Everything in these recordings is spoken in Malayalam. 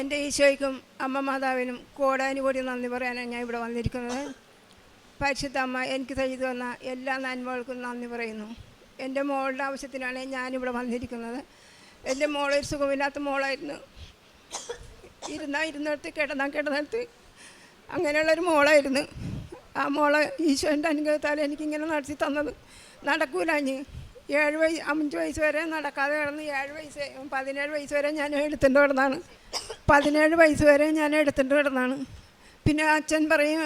എന്റെ ഈശോയ്ക്കും അമ്മ മാതാവിനും കോടാനുകൂടി നന്ദി പറയാനാണ് ഞാൻ ഇവിടെ വന്നിരിക്കുന്നത്. പരിശുദ്ധ അമ്മ എനിക്ക് ചെയ്തു തന്ന എല്ലാ നന്മകൾക്കും നന്ദി പറയുന്നു. എന്റെ മോളുടെ ആവശ്യത്തിനാണ് ഞാനിവിടെ വന്നിരിക്കുന്നത്. എന്റെ മോളൊരു സുഖമില്ലാത്ത മോളായിരുന്നു. ഇരുന്നാൽ ഇരുന്നിടത്ത് കിടന്നാൽ കിടന്നിടത്ത് അങ്ങനെയുള്ളൊരു മോളായിരുന്നു. ആ മോളെ ഈശോന്റെ അനുഗ്രഹത്താൽ എനിക്കിങ്ങനെ നടത്തി തന്നത്. നടക്കൂലഞ്ഞ് ഏഴ് വയസ്സ് അഞ്ച് വയസ്സ് വരെ നടക്കാതെ കിടന്ന് ഏഴ് വയസ്സ് പതിനേഴ് വയസ്സ് വരെ ഞാൻ എഴുത്തിന്റെ കിടന്നാണ് പതിനേഴ് വയസ്സ് വരെ ഞാൻ എടുത്തിട്ട് കിടന്നാണ്. പിന്നെ അച്ഛൻ പറയും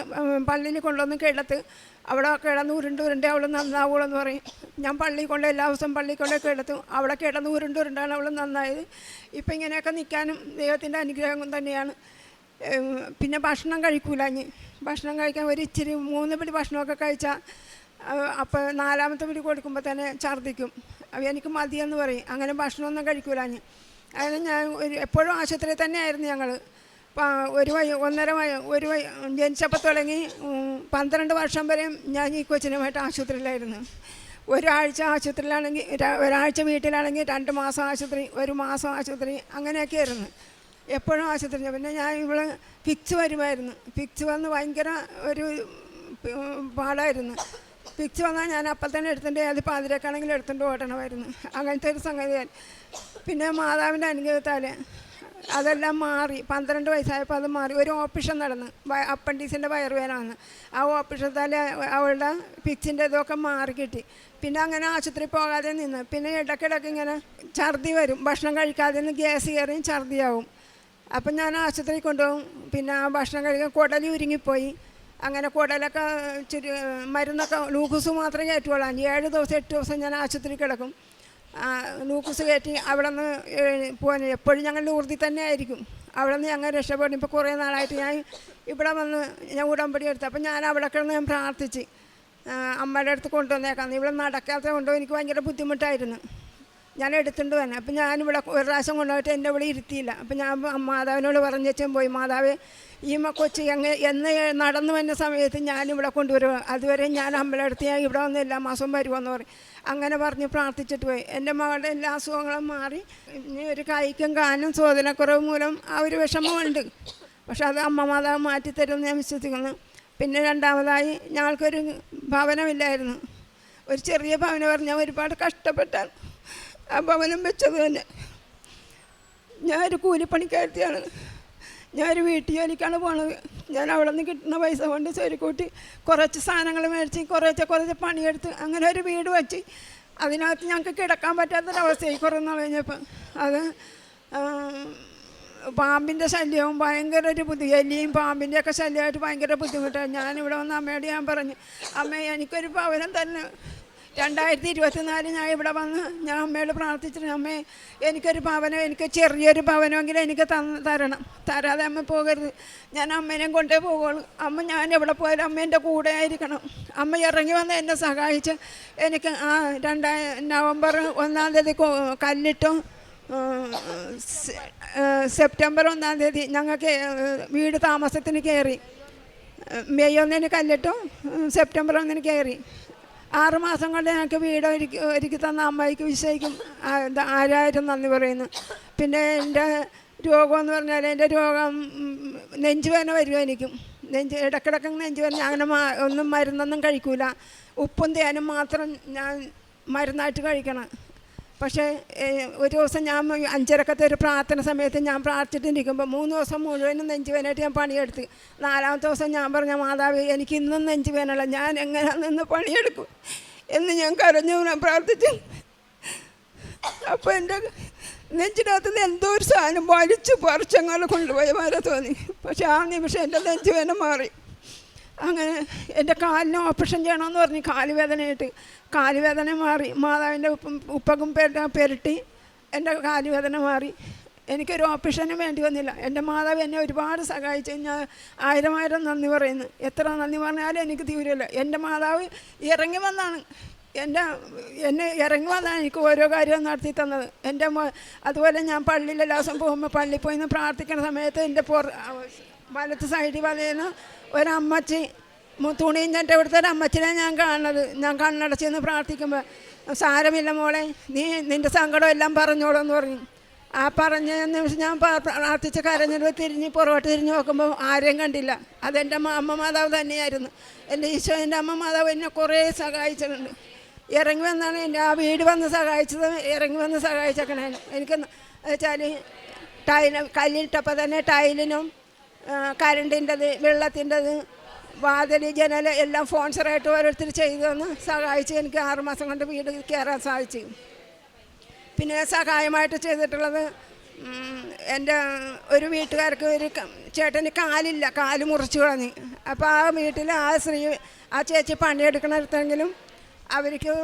പള്ളിയിൽ കൊണ്ടുവന്ന് കിടത്ത്. അവിടെ കിടന്ന് ഉരുണ്ട് ഉരുണ്ട് അവൾ നന്നാവുള്ളൂ പറയും. ഞാൻ പള്ളി കൊണ്ട് എല്ലാ ദിവസവും പള്ളി കൊണ്ട് കിടത്തും. അവിടെ കിടന്ന് ഉരുണ്ട് ഉരുണ്ടാണ് അവൾ നന്നായത്. ഇപ്പം ഇങ്ങനെയൊക്കെ നിൽക്കാനും ദൈവത്തിന്റെ അനുഗ്രഹം തന്നെയാണ്. പിന്നെ ഭക്ഷണം കഴിക്കൂല ഇനി. ഭക്ഷണം കഴിക്കാൻ ഒരു ഇച്ചിരി മൂന്ന് പിടി ഭക്ഷണമൊക്കെ കഴിച്ചാൽ അപ്പോൾ നാലാമത്തെ പിടി കൊടുക്കുമ്പോൾ തന്നെ ഛർദ്ദിക്കും. എനിക്ക് മതിയെന്ന് പറയും. അങ്ങനെ ഭക്ഷണമൊന്നും കഴിക്കൂല ഇനി. അതിന് ഞാൻ ഒരു എപ്പോഴും ആശുപത്രിയിൽ തന്നെയായിരുന്നു ഞങ്ങൾ ഒരു വയ ഒന്നര വയ ഒരു വയ ജനിച്ചപ്പോൾ തുടങ്ങി പന്ത്രണ്ട് വർഷം വരെയും ഞാൻ ഈ കൊച്ചിനുമായിട്ട് ആശുപത്രിയിലായിരുന്നു. ഒരാഴ്ച ആശുപത്രിയിലാണെങ്കിൽ ഒരാഴ്ച വീട്ടിലാണെങ്കിൽ രണ്ട് മാസം ആശുപത്രി ഒരു മാസം ആശുപത്രി അങ്ങനെയൊക്കെ ആയിരുന്നു എപ്പോഴും ആശുപത്രി. പിന്നെ ഞാൻ ഇവിടെ ഫിക്സ് വരുമായിരുന്നു. ഫിക്സ് വന്ന് ഭയങ്കര ഒരു പാടായിരുന്നു. ഫിക്സ് വന്നാൽ ഞാൻ അപ്പം തന്നെ എടുത്തിട്ട് അത് പാതിരക്കാണെങ്കിലും എടുത്തിട്ട് ഓടണമായിരുന്നു. അങ്ങനത്തെ ഒരു സംഗതിയായി പിന്നെ മാതാവിന്റെ അനുഗ്രഹത്താൽ അതെല്ലാം മാറി. പന്ത്രണ്ട് വയസ്സായപ്പോൾ അത് മാറി. ഒരു ഓപ്പറേഷൻ നടന്ന്. അപ്പൻഡീസിന്റെ അപ്പൻഡിക്സിന്റെ വന്ന്. ആ ആ ഓപ്പറേഷത്താൽ അവളുടെ പിച്ചിന്റെ ഇതൊക്കെ മാറി കിട്ടി. പിന്നെ അങ്ങനെ ആശുപത്രി പോകാതെ നിന്ന്. പിന്നെ ഇടയ്ക്കിടയ്ക്ക് ഇങ്ങനെ ഛർദി വരും. ഭക്ഷണം കഴിക്കാതെ നിന്ന് ഗ്യാസ് കയറിയും ഛർദിയാവും. അപ്പം ഞാൻ ആശുപത്രി കൊണ്ടുപോകും. പിന്നെ ആ ഭക്ഷണം കഴിക്കാൻ കുടലി ഉരുങ്ങിപ്പോയി. അങ്ങനെ കുടലൊക്കെ ഇച്ചിരി മരുന്നൊക്കെ ലൂക്കോസ് മാത്രമേ കയറ്റുള്ളൂ. ഏഴ് ദിവസം എട്ട് ദിവസം ഞാൻ ആശുപത്രി കിടക്കും. ലൂക്കസ് കയറ്റി അവിടെ നിന്ന് പോകാൻ എപ്പോഴും ഞങ്ങൾ ഊർത്തി തന്നെ ആയിരിക്കും. അവിടെ നിന്ന് ഞങ്ങൾ രക്ഷപ്പെടും. ഇപ്പോൾ കുറേ നാളായിട്ട് ഞാൻ ഇവിടെ വന്ന് ഞാൻ ഉടമ്പടി എടുത്തു. അപ്പം ഞാൻ അവിടെ കിടന്ന് ഞാൻ പ്രാർത്ഥിച്ച് അമ്മയുടെ അടുത്ത് കൊണ്ടുവന്നേക്കാം. ഇവിടെ നടക്കാത്തത് കൊണ്ടോ എനിക്ക് ഭയങ്കര ബുദ്ധിമുട്ടായിരുന്നു. ഞാൻ എടുത്തുകൊണ്ട് വന്നെ. അപ്പം ഞാനിവിടെ ഒരു പ്രാവശ്യം കൊണ്ടുപോയിട്ട് എന്റെ ഇവിടെ ഇരുത്തിയില്ല. അപ്പം ഞാൻ മാതാവിനോട് പറഞ്ഞേച്ചും പോയി. മാതാവ് ഈ കൊച്ച് എങ്ങനെ എന്ന് നടന്നു വന്ന സമയത്ത് ഞാനിവിടെ കൊണ്ടുവരും. അതുവരെ ഞാൻ അമ്പലടുത്ത് ഞാൻ ഇവിടെ വന്ന് എല്ലാ മാസവും വരുമെന്ന് പറയും അങ്ങനെ പറഞ്ഞ് പ്രാർത്ഥിച്ചിട്ട് പോയി. എന്റെ മകളുടെ എല്ലാ അസുഖങ്ങളും മാറി. ഇനി ഒരു കൈക്കും കാനും ശോധനക്കുറവ് മൂലം ആ ഒരു വിഷമമുണ്ട്. പക്ഷെ അത് അമ്മ മാതാവ് മാറ്റിത്തരുമെന്ന് ഞാൻ വിശ്വസിക്കുന്നു. പിന്നെ രണ്ടാമതായി ഞങ്ങൾക്കൊരു ഭവനമില്ലായിരുന്നു. ഒരു ചെറിയ ഭവനം പറഞ്ഞാൽ ഒരുപാട് കഷ്ടപ്പെട്ടാണ് ആ ഭവനം വെച്ചത് തന്നെ. ഞാനൊരു കൂലിപ്പണിക്കാരത്തിയാണ്. ഞാനൊരു വീട്ടിൽ ജോലിക്കാണ് പോണത്. ഞാൻ അവിടെ നിന്ന് കിട്ടുന്ന പൈസ കൊണ്ട് സ്വരുക്കൂട്ടി കുറച്ച് സാധനങ്ങൾ മേടിച്ച് കുറച്ച് കുറച്ച് പണിയെടുത്ത് അങ്ങനെ ഒരു വീട് വെച്ച് അതിനകത്ത് ഞങ്ങൾക്ക് കിടക്കാൻ പറ്റാത്തൊരവസ്ഥയായി കുറേ നാൾ കഴിഞ്ഞപ്പം. അത് പാമ്പിന്റെ ശല്യവും ഭയങ്കര ഒരു ബുദ്ധി എല്ലിയും പാമ്പിന്റെ ഒക്കെ ശല്യമായിട്ട് ഭയങ്കര ബുദ്ധിമുട്ടാണ് ഞാനിവിടെ വന്ന് അമ്മയോട് ഞാൻ പറഞ്ഞു അമ്മ എനിക്കൊരു ഭവനം തന്നെ രണ്ടായിരത്തി ഇരുപത്തിനാല് ഞാൻ ഇവിടെ വന്ന് ഞാൻ അമ്മയോട് പ്രാർത്ഥിച്ചിട്ട് അമ്മേ എനിക്കൊരു ഭവനം എനിക്ക് ചെറിയൊരു ഭവനമെങ്കിലും എനിക്ക് തന്ന് തരണം. തരാതെ അമ്മ പോകരുത്. ഞാൻ അമ്മേനെയും കൊണ്ടേ പോകുള്ളൂ അമ്മ ഞാൻ എവിടെ പോയാലും അമ്മ എന്റെ കൂടെ ആയിരിക്കണം. അമ്മ ഇറങ്ങി വന്ന് എന്നെ സഹായിച്ച് എനിക്ക് ആ രണ്ടാ നവംബർ ഒന്നാം തീയതി കല്ലിട്ടും സെപ്റ്റംബർ ഒന്നാം തീയതി ഞങ്ങൾക്ക് വീട് താമസത്തിന് കയറി. മെയ് ഒന്നിന് കല്ലിട്ടും സെപ്റ്റംബർ ഒന്നിന് കയറി. ആറ് മാസം കൊണ്ട് ഞങ്ങൾക്ക് വീട് ഒരുക്കി ഒരുക്കി തന്ന അമ്മയ്ക്ക് വിശ്വസിക്കും ആരായിരം നന്ദി പറയുന്നു. പിന്നെ എന്റെ രോഗം എന്ന് പറഞ്ഞാൽ എന്റെ രോഗം നെഞ്ചുവേദന വരും എനിക്കും നെഞ്ച് ഇടക്കിടക്ക് നെഞ്ചുവേദന അങ്ങനെ ഒന്നും മരുന്നൊന്നും കഴിക്കൂല. ഉപ്പും തേനും മാത്രം ഞാൻ മരുന്നായിട്ട് കഴിക്കണം. പക്ഷേ ഒരു ദിവസം ഞാൻ അഞ്ചരക്കത്തെ ഒരു പ്രാർത്ഥന സമയത്ത് ഞാൻ പ്രാർത്ഥിച്ചിട്ടിരിക്കുമ്പോൾ മൂന്ന് ദിവസം മുഴുവനും നെഞ്ചുവേനായിട്ട് ഞാൻ പണിയെടുത്ത്. നാലാമത്തെ ദിവസം ഞാൻ പറഞ്ഞ മാതാവ് എനിക്ക് ഇന്നും നെഞ്ചുവേനല്ല ഞാൻ എങ്ങനെ നിന്ന് പണിയെടുക്കും? എന്ന് ഞാൻ കരഞ്ഞു ഞാൻ പ്രാർത്ഥിച്ചു. അപ്പോൾ എന്റെ നെഞ്ചിനകത്ത് നിന്ന് എന്തോ ഒരു സാധനം വലിച്ചു പറിച്ചങ്ങൾ കൊണ്ടുപോയ മാറി തോന്നി. പക്ഷേ ആ നിമിഷം എന്റെ നെഞ്ചുവേന മാറി. അങ്ങനെ എന്റെ കാലിന് ഓപ്പറേഷൻ ചെയ്യണമെന്ന് പറഞ്ഞ് കാലുവേദനയായിട്ട്. കാലുവേദന കാൽ മാറി. മാതാവിന്റെ ഉപ്പും ഉപ്പകും പെര- പെരട്ടി എന്റെ കാലുവേദന മാറി. എനിക്കൊരു ഓപ്പറേഷനും വേണ്ടി വന്നില്ല. എന്റെ മാതാവ് എന്നെ ഒരുപാട് സഹായിച്ചു. ഞാൻ ആയിരം ആയിരം നന്ദി പറയുന്നു. എത്ര നന്ദി പറഞ്ഞാലും എനിക്ക് തീരുമല്ല എന്റെ മാതാവ് ഇറങ്ങി വന്നാണ്. എന്റെ എന്നെ ഇറങ്ങി വന്നാണ് എനിക്ക് ഓരോ കാര്യവും നടത്തി തന്നത്. എന്റെ അതുപോലെ ഞാൻ പള്ളിയിൽ എല്ലാ ദിവസം പോകുമ്പോൾ പള്ളിയിൽ പോയി പ്രാർത്ഥിക്കുന്ന സമയത്ത് എന്റെ പുറ വലത്ത് സൈഡിൽ വലയുന്ന ഒരമ്മച്ചി ചട്ട ഇവിടുത്തെ ഒരു അമ്മച്ചിനെ ഞാൻ കാണുന്നത് ഞാൻ കണ്ണടച്ച് നിന്ന് പ്രാർത്ഥിക്കുമ്പോൾ സാരമില്ല മോളെ നീ നിന്റെ സങ്കടം എല്ലാം പറഞ്ഞോളൂ എന്ന് പറഞ്ഞു. ആ പറഞ്ഞ നിമിഷം ഞാൻ പ്രാ- പ്രാർത്ഥിച്ച് കരഞ്ഞിട്ട് തിരിഞ്ഞ് പുറകോട്ട് തിരിഞ്ഞ് നോക്കുമ്പോൾ ആരെയും കണ്ടില്ല. അതെന്റെ അമ്മ മാതാവ് തന്നെയായിരുന്നു. എന്റെ ഈശോ എന്റെ അമ്മ മാതാവ് എന്നെ കുറേ സഹായിച്ചിട്ടുണ്ട്. ഇറങ്ങി വന്നാണ് എന്റെ ആ വീട് വന്ന് സഹായിച്ചത് ഇറങ്ങി വന്ന് സഹായിച്ചേക്കണേ. എനിക്ക് വെച്ചാൽ ടൈൽ കല്ലിട്ടപ്പോൾ തന്നെ ടൈലിനും കരണ്ടിന്റെത് വെള്ളത്തിന്റെത് വാതിൽ ജനൽ എല്ലാം സ്പോൺസറായിട്ട് ഓരോരുത്തർ ചെയ്തു തന്ന് സഹായിച്ച് എനിക്ക് ആറുമാസം കൊണ്ട് വീട് കയറാൻ സാധിച്ചു. പിന്നെ സഹായമായിട്ട് ചെയ്തിട്ടുള്ളത് എന്റെ ഒരു വീട്ടുകാർക്ക് ഒരു ചേട്ടന് കാലില്ല കാൽ മുറിച്ചു കളഞ്ഞ്. അപ്പോൾ ആ വീട്ടിൽ ആ സ്ത്രീ ആ ചേച്ചി പണിയെടുക്കണിടത്തെങ്കിലും അവർക്ക്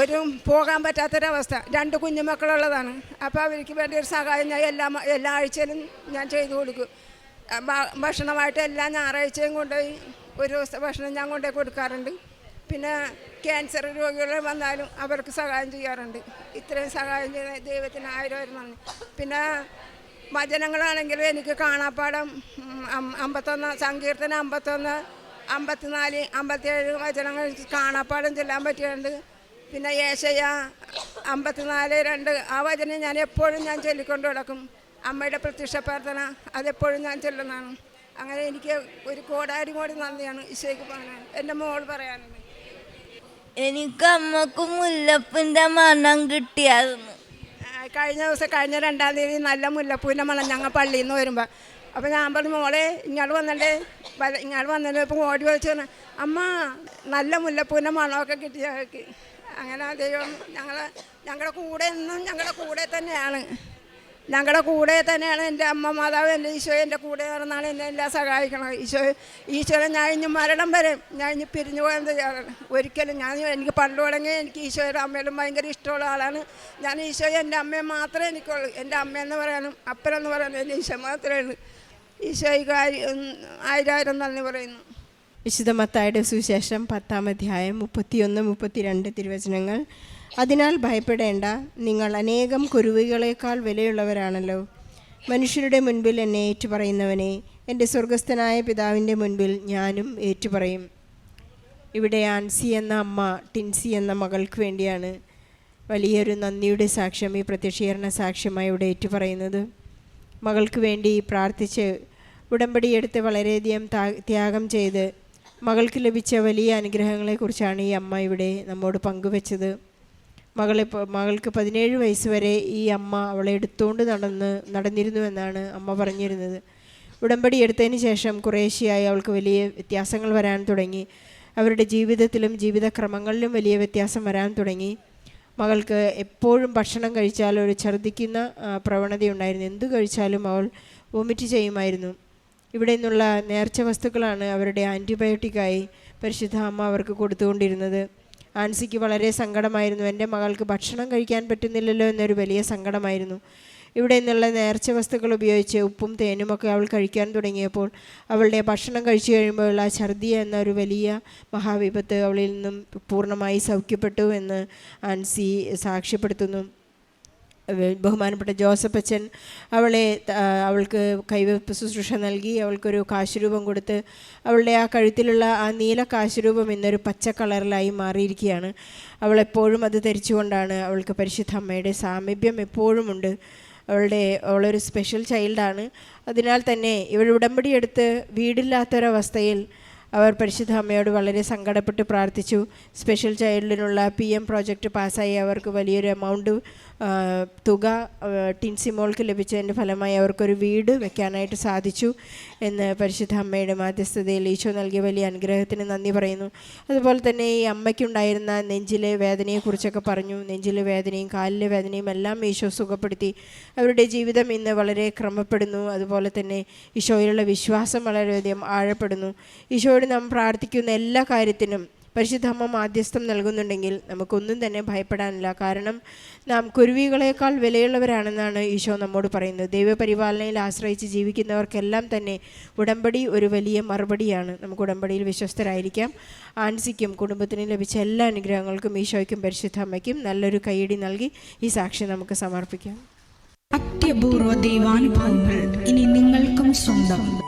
ഒരു പോകാൻ പറ്റാത്തൊരവസ്ഥ. രണ്ട് കുഞ്ഞുമക്കളുള്ളതാണ്. അപ്പോൾ അവർക്ക് വേണ്ടി ഒരു സഹായം ഞാൻ എല്ലാ എല്ലാ ആഴ്ചയിലും ഞാൻ ചെയ്തു കൊടുക്കും. ഭക്ഷണമായിട്ട് എല്ലാ ഞായറാഴ്ചയും കൊണ്ടുപോയി ഒരു ദിവസത്തെ ഭക്ഷണം ഞാൻ കൊണ്ടുപോയി കൊടുക്കാറുണ്ട്. പിന്നെ ക്യാൻസർ രോഗികൾ വന്നാലും അവർക്ക് സഹായം ചെയ്യാറുണ്ട്. ഇത്രയും സഹായം ചെയ്യുന്ന ദൈവത്തിന് ആയിരം നന്ദി. പിന്നെ വചനങ്ങളാണെങ്കിലും എനിക്ക് കാണാപ്പാടം അമ്പത്തൊന്ന് സങ്കീർത്തന അമ്പത്തൊന്ന് അമ്പത്തിനാല് അമ്പത്തിയേഴ് വചനങ്ങൾ കാണാപ്പാടം ചെല്ലാൻ പറ്റിയുണ്ട് പിന്നെ ഏശയ അമ്പത്തിനാല് രണ്ട് ആ വചനം ഞാൻ എപ്പോഴും ഞാൻ ചൊല്ലിക്കൊണ്ട് കിടക്കും അമ്മയുടെ പ്രത്യക്ഷ പ്രാർത്ഥന അതെപ്പോഴും ഞാൻ ചെല്ലുന്നതാണ്. അങ്ങനെ എനിക്ക് ഒരു കോടാരി കോടി നന്ദിയാണ് ഈശോയ്ക്ക് പറയാൻ എന്റെ മോൾ പറയാനുണ്ട് എനിക്ക് അമ്മയ്ക്ക് മുല്ലപ്പിന്റെ മണം കിട്ടിയായിരുന്നു. കഴിഞ്ഞ ദിവസം കഴിഞ്ഞ രണ്ടാം തീയതി നല്ല മുല്ലപ്പൂവിന്റെ മണം ഞങ്ങൾ പള്ളിയിൽ നിന്ന് വരുമ്പോൾ അപ്പോൾ ഞാൻ പറഞ്ഞു മോളെ ഇങ്ങോട്ട് വന്നിട്ട് ഇങ്ങോട്ട് വന്നിട്ട് ഇപ്പം ഓടി വിളിച്ചു അമ്മ നല്ല മുല്ലപ്പൂവിന്റെ മണമൊക്കെ കിട്ടി ഞങ്ങൾക്ക് അങ്ങനെ ദൈവം ഞങ്ങൾ ഞങ്ങളുടെ കൂടെ എന്നും ഞങ്ങളുടെ കൂടെ തന്നെയാണ്. ഞങ്ങളുടെ കൂടെ തന്നെയാണ് എന്റെ അമ്മ മാതാവ് എന്റെ ഈശോ എന്റെ കൂടെ നടന്നാണ് എന്നെ എല്ലാം സഹായിക്കണം ഈശോ ഈശോ ഞാൻ ഇനി മരണം വരെ ഞാൻ ഇനി പിരിഞ്ഞു പോകാൻ തയ്യാറാണ്. ഒരിക്കലും ഞാൻ എനിക്ക് പണ്ട് തുടങ്ങി എനിക്ക് ഈശോയുടെ അമ്മയിലും ഭയങ്കര ഇഷ്ടമുള്ള ആളാണ്. ഞാൻ ഈശോ എന്റെ അമ്മയെ മാത്രമേ എനിക്കുള്ളൂ. എന്റെ അമ്മയെന്ന് പറയാനും അപ്പനെന്ന് പറയാനും എന്റെ ഈശോ മാത്രമേ ഉള്ളൂ ഈശോയ്ക്ക് ആയിരം നന്ദി പറയുന്നു. വിശുദ്ധ മത്തായുടെ സുവിശേഷം പത്താം അധ്യായം മുപ്പത്തിയൊന്ന് മുപ്പത്തിരണ്ട് തിരുവചനങ്ങൾ. അതിനാൽ ഭയപ്പെടേണ്ട. നിങ്ങൾ അനേകം കുരുവികളേക്കാൾ വിലയുള്ളവരാണല്ലോ. മനുഷ്യരുടെ മുൻപിൽ എന്നെ ഏറ്റുപറയുന്നവനെ എന്റെ സ്വർഗസ്ഥനായ പിതാവിന്റെ മുൻപിൽ ഞാനും ഏറ്റുപറയും. ഇവിടെ ആൻസി എന്ന അമ്മ ടിൻസി എന്ന മകൾക്ക് വേണ്ടിയാണ് വലിയൊരു നന്ദിയുടെ സാക്ഷ്യം ഈ പ്രത്യക്ഷീകരണ സാക്ഷ്യമായി ഇവിടെ ഏറ്റുപറയുന്നത്. മകൾക്ക് വേണ്ടി പ്രാർത്ഥിച്ച് ഉടമ്പടിയെടുത്ത് വളരെയധികം ത്യാഗം ചെയ്ത് മകൾക്ക് ലഭിച്ച വലിയ അനുഗ്രഹങ്ങളെക്കുറിച്ചാണ് ഈ അമ്മ ഇവിടെ നമ്മോട് പങ്കുവെച്ചത്. മകളെ മകൾക്ക് പതിനേഴ് വയസ്സ് വരെ ഈ അമ്മ അവളെ എടുത്തുകൊണ്ട് നടന്ന് നടന്നിരുന്നുവെന്നാണ് അമ്മ പറഞ്ഞിരുന്നത്. ഉടമ്പടി എടുത്തതിന് ശേഷം കുറേശ്ശെയായി അവൾക്ക് വലിയ വ്യത്യാസങ്ങൾ വരാൻ തുടങ്ങി. അവരുടെ ജീവിതത്തിലും ജീവിതക്രമങ്ങളിലും വലിയ വ്യത്യാസം വരാൻ തുടങ്ങി. മകൾക്ക് എപ്പോഴും ഭക്ഷണം കഴിച്ചാൽ ഒരു ഛർദ്ദിക്കുന്ന പ്രവണതയുണ്ടായിരുന്നു എന്തു കഴിച്ചാലും അവൾ വൊമിറ്റ് ചെയ്യുമായിരുന്നു. ഇവിടെ നിന്നുള്ള നേർച്ച വസ്തുക്കളാണ് അവരുടെ ആന്റിബയോട്ടിക്കായി പരിശുദ്ധ അമ്മ അവർക്ക് കൊടുത്തുകൊണ്ടിരുന്നത്. ആൻസിക്ക് വളരെ സങ്കടമായിരുന്നു. എന്റെ മകൾക്ക് ഭക്ഷണം കഴിക്കാൻ പറ്റുന്നില്ലല്ലോ എന്നൊരു വലിയ സങ്കടമായിരുന്നു. ഇവിടെ നിന്നുള്ള നേർച്ച വസ്തുക്കൾ ഉപയോഗിച്ച് ഉപ്പും തേനുമൊക്കെ അവൾ കഴിക്കാൻ തുടങ്ങിയപ്പോൾ അവളുടെ ഭക്ഷണം കഴിച്ചു കഴിയുമ്പോഴുള്ള ആ ഛർദി എന്ന ഒരു വലിയ മഹാവിപത്ത് അവളിൽ നിന്നും പൂർണമായി സൗഖ്യപ്പെട്ടു എന്ന് ആൻസി സാക്ഷ്യപ്പെടുത്തുന്നു. ബഹുമാനപ്പെട്ട ജോസഫ് അച്ഛൻ അവളെ അവൾക്ക് കൈവെപ്പ് ശുശ്രൂഷ നൽകി അവൾക്കൊരു കാശുരൂപം കൊടുത്ത് അവളുടെ ആ കഴുത്തിലുള്ള ആ നീല കാശുരൂപം ഇന്നൊരു പച്ച കളറിലായി മാറിയിരിക്കുകയാണ്. അവളെപ്പോഴും അത് ധരിച്ചുകൊണ്ടാണ് അവൾക്ക് പരിശുദ്ധ അമ്മയുടെ സാമീപ്യം എപ്പോഴുമുണ്ട്. അവളുടെ അവളൊരു സ്പെഷ്യൽ ചൈൽഡാണ് അതിനാൽ തന്നെ ഇവൾ ഉടമ്പടി എടുത്ത് വീടില്ലാത്തൊരവസ്ഥയിൽ അവർ പരിശുദ്ധ അമ്മയോട് വളരെ സങ്കടപ്പെട്ട് പ്രാർത്ഥിച്ചു. സ്പെഷ്യൽ ചൈൽഡിനുള്ള പി എം പ്രോജക്റ്റ് പാസ്സായി അവർക്ക് വലിയൊരു എമൗണ്ട് തുക ടിൻസിമോൾക്ക് ലഭിച്ചതിന്റെ ഫലമായി അവർക്കൊരു വീട് വെക്കാനായിട്ട് സാധിച്ചു എന്ന് പരിശുദ്ധ അമ്മയുടെ മാധ്യസ്ഥതയിൽ ഈശോ നൽകിയ വലിയ അനുഗ്രഹത്തിന് നന്ദി പറയുന്നു. അതുപോലെ തന്നെ ഈ അമ്മയ്ക്കുണ്ടായിരുന്ന നെഞ്ചിലെ വേദനയെക്കുറിച്ചൊക്കെ പറഞ്ഞു. നെഞ്ചിലെ വേദനയും കാലിലെ വേദനയും എല്ലാം ഈശോ സുഖപ്പെടുത്തി. അവരുടെ ജീവിതം ഇന്ന് വളരെ ക്രമപ്പെടുന്നു. അതുപോലെ തന്നെ ഈശോയിലുള്ള വിശ്വാസം വളരെയധികം ആഴപ്പെടുന്നു. ഈശോയോട് നാം പ്രാർത്ഥിക്കുന്ന എല്ലാ കാര്യത്തിനും പരിശുദ്ധമ്മ മാധ്യസ്ഥം നൽകുന്നുണ്ടെങ്കിൽ നമുക്കൊന്നും തന്നെ ഭയപ്പെടാനില്ല. കാരണം നാം കുരുവികളേക്കാൾ വിലയുള്ളവരാണെന്നാണ് ഈശോ നമ്മോട് പറയുന്നത്. ദൈവപരിപാലനയിൽ ആശ്രയിച്ച് ജീവിക്കുന്നവർക്കെല്ലാം തന്നെ ഉടമ്പടി ഒരു വലിയ മറുപടിയാണ്. നമുക്ക് ഉടമ്പടിയിൽ വിശ്വസ്തരായിരിക്കാം. ആൻസിക്കും കുടുംബത്തിന് ലഭിച്ച എല്ലാ അനുഗ്രഹങ്ങൾക്കും ഈശോയ്ക്കും പരിശുദ്ധമ്മയ്ക്കും നല്ലൊരു കൈയടി നൽകി ഈ സാക്ഷി നമുക്ക് സമർപ്പിക്കാം. അത്യപൂർവ ദൈവാനുഭവങ്ങൾ ഇനി നിങ്ങൾക്കും സ്വന്തം.